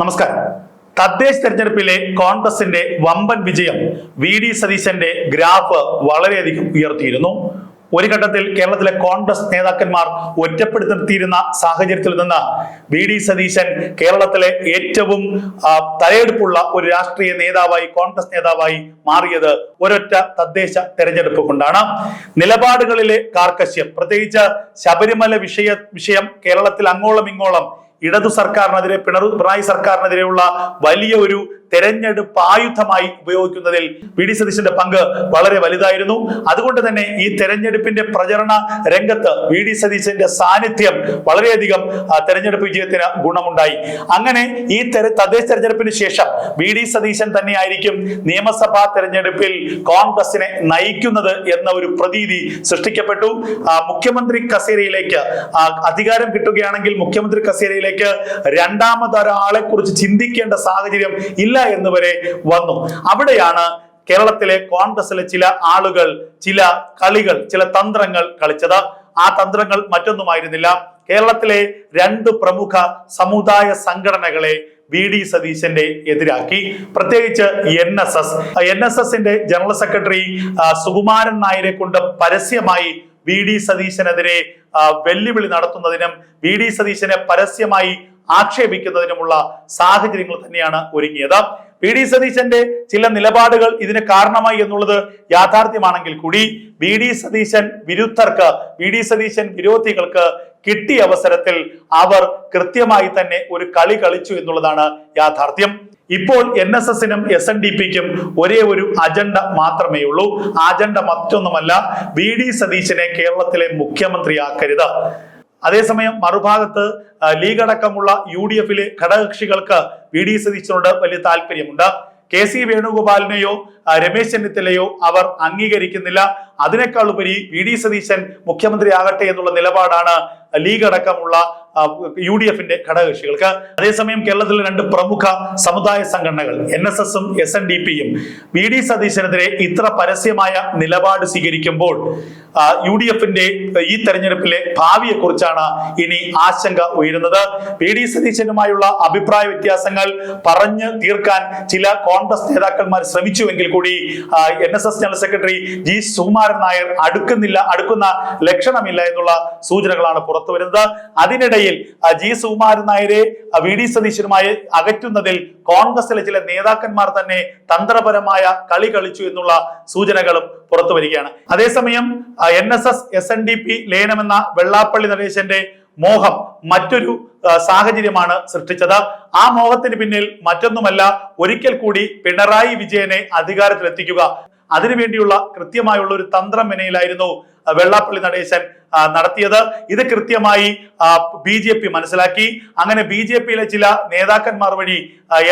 നമസ്കാരം. തദ്ദേശ തെരഞ്ഞെടുപ്പിലെ കോൺഗ്രസിന്റെ വമ്പൻ വിജയം വി ഡി സതീശന്റെ ഗ്രാഫ് വളരെയധികം ഉയർത്തിയിരുന്നു. ഒരു ഘട്ടത്തിൽ കേരളത്തിലെ കോൺഗ്രസ് നേതാക്കന്മാർ ഒറ്റപ്പെടുത്തി നിർത്തിയിരുന്ന സാഹചര്യത്തിൽ നിന്ന് വി ഡി സതീശൻ കേരളത്തിലെ ഏറ്റവും തലയെടുപ്പുള്ള ഒരു രാഷ്ട്രീയ നേതാവായി കോൺഗ്രസ് നേതാവായി മാറിയത് ഒരൊറ്റ തദ്ദേശ തെരഞ്ഞെടുപ്പ് കൊണ്ടാണ്. നിലപാടുകളിലെ കാർക്കശ്യം പ്രത്യേകിച്ച് ശബരിമല വിഷയ വിഷയം കേരളത്തിൽ അങ്ങോളം ഇങ്ങോളം ഇടതു സർക്കാരിനെതിരെ പിണറു പിണറായി സർക്കാരിനെതിരെയുള്ള വലിയ ഒരു തെരഞ്ഞെടുപ്പ് ആയുധമായി ഉപയോഗിക്കുന്നതിൽ വി ഡി സതീശന്റെ പങ്ക് വളരെ വലുതായിരുന്നു. അതുകൊണ്ട് തന്നെ ഈ തെരഞ്ഞെടുപ്പിന്റെ പ്രചരണ രംഗത്ത് വി ഡി സതീശന്റെ സാന്നിധ്യം വളരെയധികം തെരഞ്ഞെടുപ്പ് വിജയത്തിന് ഗുണമുണ്ടായി. അങ്ങനെ ഈ തദ്ദേശ തെരഞ്ഞെടുപ്പിന് ശേഷം വി ഡി സതീശൻ തന്നെയായിരിക്കും നിയമസഭാ തെരഞ്ഞെടുപ്പിൽ കോൺഗ്രസിനെ നയിക്കുന്നത് എന്ന ഒരു പ്രതീതി സൃഷ്ടിക്കപ്പെട്ടു. മുഖ്യമന്ത്രി കസേരയിലേക്ക് അധികാരം കിട്ടുകയാണെങ്കിൽ മുഖ്യമന്ത്രി കസേരയിലേക്ക് രണ്ടാമതൊരാളെ കുറിച്ച് ചിന്തിക്കേണ്ട സാഹചര്യം ഇല്ല എന്ന് വരെ വന്നു. അവിടെയാണ് കേരളത്തിലെ കോൺഗ്രസിലെ ചില ആളുകൾ ചില കളികൾ ചില തന്ത്രങ്ങൾ കളിച്ചത്. ആ തന്ത്രങ്ങൾ മറ്റൊന്നുമായിരുന്നില്ല. കേരളത്തിലെ രണ്ട് പ്രമുഖ സമുദായ സംഘടനകളെ വി ഡി സതീശന്റെ എതിരാക്കി. പ്രത്യേകിച്ച് N S S. N S എസിന്റെ ജനറൽ സെക്രട്ടറി സുകുമാരൻ നായരെ കൊണ്ട് പരസ്യമായി വി ഡി സതീശനെതിരെ വെല്ലുവിളി നടത്തുന്നതിനും വി ഡി സതീശനെ പരസ്യമായി ആക്ഷേപിക്കുന്നതിനുമുള്ള സാഹചര്യങ്ങൾ തന്നെയാണ് ഒരുങ്ങിയത്. വി ഡി സതീശന്റെ ചില നിലപാടുകൾ ഇതിന് കാരണമായി എന്നുള്ളത് യാഥാർത്ഥ്യമാണെങ്കിൽ കൂടി വി ഡി സതീശൻ വിരുദ്ധർക്ക് വി ഡി സതീശൻ വിരോധികൾക്ക് കിട്ടിയ അവസരത്തിൽ അവർ കൃത്യമായി തന്നെ ഒരു കളി കളിച്ചു എന്നുള്ളതാണ് യാഥാർത്ഥ്യം. ഇപ്പോൾ എൻ എസ് എസിനും എസ് എൻ ഡി പിക്കും ഒരേ ഒരു അജണ്ട മാത്രമേ ഉള്ളൂ. ആ അജണ്ട മറ്റൊന്നുമല്ല വി ഡി സതീശനെ കേരളത്തിലെ മുഖ്യമന്ത്രിയാക്കരുത്. അതേസമയം മറുഭാഗത്ത് ലീഗ് അടക്കമുള്ള യു ഡി എഫിലെ ഘടകകക്ഷികൾക്ക് വി ഡി സതീശനോട് വലിയ താല്പര്യമുണ്ട്. കെ സി വേണുഗോപാലിനെയോ രമേശ് ചെന്നിത്തലയോ അവർ അംഗീകരിക്കുന്നില്ല. അതിനേക്കാൾ ഉപരി വി ഡി സതീശൻ മുഖ്യമന്ത്രിയാകട്ടെ എന്നുള്ള നിലപാടാണ് ലീഗ് അടക്കമുള്ള യു ഡി എഫിന്റെ ഘടകകക്ഷികൾക്ക്. അതേസമയം കേരളത്തിലെ രണ്ട് പ്രമുഖ സമുദായ സംഘടനകൾ എൻ എസ് എസും എസ് എൻ ഡി പിയും വി ഡി സതീശനെതിരെ ഇത്ര പരസ്യമായ നിലപാട് സ്വീകരിക്കുമ്പോൾ യു ഡി എഫിന്റെ ഈ തെരഞ്ഞെടുപ്പിലെ ഭാവിയെ കുറിച്ചാണ് ഇനി ആശങ്ക ഉയരുന്നത്. വി ഡി സതീശനുമായുള്ള അഭിപ്രായ വ്യത്യാസങ്ങൾ പറഞ്ഞ് തീർക്കാൻ ചില കോൺഗ്രസ് നേതാക്കന്മാർ ശ്രമിച്ചുവെങ്കിൽ കൂടി N S S general secretary G Sukumaran Nair അടുക്കുന്നില്ല അടുക്കുന്ന ലക്ഷണമില്ല എന്നുള്ള സൂചനകളാണ് പുറത്തുവരുന്നത്. അതിനിടയിൽ ആ, ജി സുകുമാരൻ നായരെ വി ഡി സതീശനുമായി അകറ്റുന്നതിൽ കോൺഗ്രസിലെ ചില നേതാക്കന്മാർ തന്നെ തന്ത്രപരമായ കളി കളിച്ചു എന്നുള്ള സൂചനകളും പുറത്തു വരികയാണ്. അതേസമയം N S S S N D P ലയനമെന്ന Vellappally നടേശന്റെ മോഹം മറ്റൊരു സാഹചര്യമാണ് സൃഷ്ടിച്ചത്. ആ മോഹത്തിന് പിന്നിൽ മറ്റൊന്നുമല്ല ഒരിക്കൽ കൂടി പിണറായി വിജയനെ അധികാരത്തിലെത്തിക്കുക. അതിനുവേണ്ടിയുള്ള കൃത്യമായുള്ള ഒരു തന്ത്രം മെനയിലായിരുന്നു വെള്ളാപ്പള്ളി നടേശൻ നടത്തിയത്. ഇത് കൃത്യമായി ബി ജെ പി മനസ്സിലാക്കി. അങ്ങനെ ബി ജെ പിയിലെ ചില നേതാക്കന്മാർ വഴി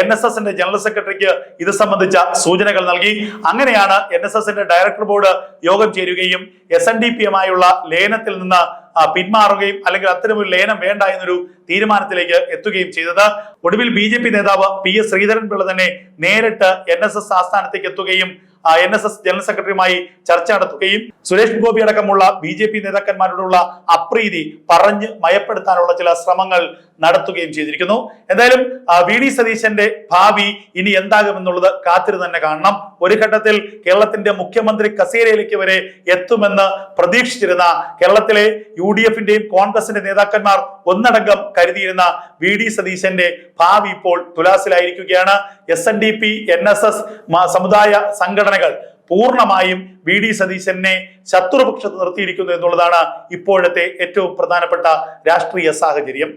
എൻ എസ് എസിന്റെ ജനറൽ സെക്രട്ടറിക്ക് ഇത് സംബന്ധിച്ച സൂചനകൾ നൽകി. അങ്ങനെയാണ് എൻ എസ് എസിന്റെ ഡയറക്ടർ ബോർഡ് യോഗം ചേരുകയും എസ് എൻ ഡി പിയുമായുള്ള ലയനത്തിൽ നിന്ന് പിന്മാറുകയും അല്ലെങ്കിൽ അത്തരമൊരു ലയനം വേണ്ട എന്നൊരു തീരുമാനത്തിലേക്ക് എത്തുകയും ചെയ്തത്. ഒടുവിൽ ബി നേതാവ് പി എസ് ശ്രീധരൻപിള്ള തന്നെ നേരിട്ട് എൻ ആസ്ഥാനത്തേക്ക് എത്തുകയും എൻ എസ് എസ് ജനറൽ സെക്രട്ടറിയുമായി ചർച്ച നടത്തുകയും സുരേഷ് ഗോപി അടക്കമുള്ള ബി ജെ പി നേതാക്കന്മാരോടുള്ള അപ്രീതി പറഞ്ഞ് മയപ്പെടുത്താനുള്ള ചില ശ്രമങ്ങൾ നടത്തുകയും ചെയ്തിരിക്കുന്നു. എന്തായാലും വി ഡി സതീശന്റെ ഭാവി ഇനി എന്താകുമെന്നുള്ളത് കാത്തിരുന്ന് തന്നെ കാണണം. ഒരു ഘട്ടത്തിൽ കേരളത്തിന്റെ മുഖ്യമന്ത്രി കസേരയിലേക്ക് വരെ എത്തുമെന്ന് പ്രതീക്ഷിച്ചിരുന്ന കേരളത്തിലെ യു ഡി എഫിന്റെയും കോൺഗ്രസിന്റെ നേതാക്കന്മാർ ഒന്നടങ്കം കരുതിയിരുന്ന വി ഡി സതീശന്റെ ഭാവി ഇപ്പോൾ തുലാസിലായിരിക്കുകയാണ്. S N D P N S S സമുദായ സംഘടനകൾ പൂർണമായും വി ഡി സതീശനെ ശത്രുപക്ഷത്ത് നിർത്തിയിരിക്കുന്നു എന്നുള്ളതാണ് ഇപ്പോഴത്തെ ഏറ്റവും പ്രധാനപ്പെട്ട രാഷ്ട്രീയ സാഹചര്യം.